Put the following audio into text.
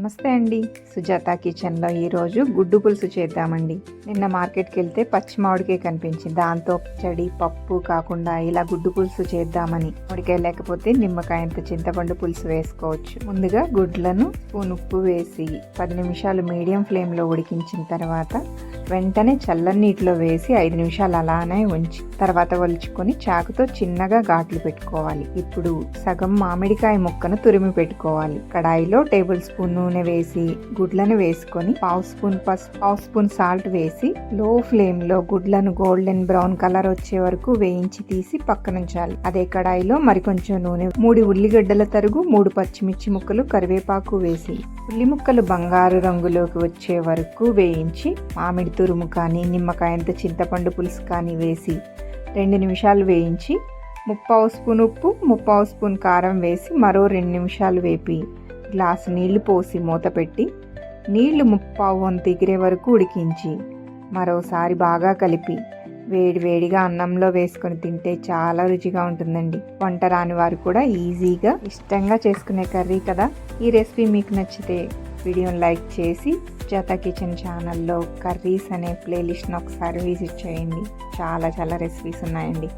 నమస్తే అండి. సుజాత కిచెన్లో ఈరోజు గుడ్డు పులుసు చేద్దామండి. నిన్న మార్కెట్కి వెళ్తే పచ్చి మామిడికాయ కనిపించింది. దాంతో చెడి పప్పు కాకుండా ఇలా గుడ్డు పులుసు చేద్దామని. మామిడికాయ లేకపోతే నిమ్మకాయంత చింతపండు పులుసు వేసుకోవచ్చు. ముందుగా గుడ్లను స్పూన్ ఉప్పు వేసి పది నిమిషాలు మీడియం ఫ్లేమ్లో ఉడికించిన తర్వాత వెంటనే చల్లని నీటిలో వేసి ఐదు నిమిషాలు అలానే ఉంచి తర్వాత ఒలుచుకొని చాకుతో చిన్నగా ఘాట్లు పెట్టుకోవాలి. ఇప్పుడు సగం మామిడికాయ ముక్కను తురిమి పెట్టుకోవాలి. కడాయిలో టేబుల్ స్పూన్ నూనె వేసి గుడ్లను వేసుకొని పావు స్పూన్ పసుపు పావు స్పూన్ సాల్ట్ వేసి లో ఫ్లేమ్లో గుడ్లను గోల్డెన్ బ్రౌన్ కలర్ వచ్చే వరకు వేయించి తీసి పక్కనుంచాలి. అదే కడాయిలో మరికొంచెం నూనె మూడు ఉల్లిగడ్డల తరుగు మూడు పచ్చిమిర్చి ముక్కలు కరివేపాకు వేసి ఉల్లి ముక్కలు బంగారు రంగులోకి వచ్చే వరకు వేయించి మామిడి తురుము కానీ నిమ్మకాయంత చింతపండు పులుసు కానీ వేసి రెండు నిమిషాలు వేయించి ముప్పావు స్పూన్ ఉప్పు ముప్పావు స్పూన్ కారం వేసి మరో రెండు నిమిషాలు వేపి గ్లాసు నీళ్ళు పోసి మూత పెట్టి నీళ్ళు ముప్పావు వంతు ఎగిరే వరకు ఉడికించి మరోసారి బాగా కలిపి వేడి వేడిగా అన్నంలో వేసుకొని తింటే చాలా రుచిగా ఉంటుందండి. వంట రాని వారు కూడా ఈజీగా ఇష్టంగా చేసుకునే కర్రీ కదా. ఈ రెసిపీ మీకు నచ్చితే వీడియోని లైక్ చేసి జత కిచెన్ ఛానల్లో కర్రీస్ అనే ప్లేలిస్ట్ని ఒకసారి విజిట్ చేయండి. చాలా చాలా రెసిపీస్ ఉన్నాయండి.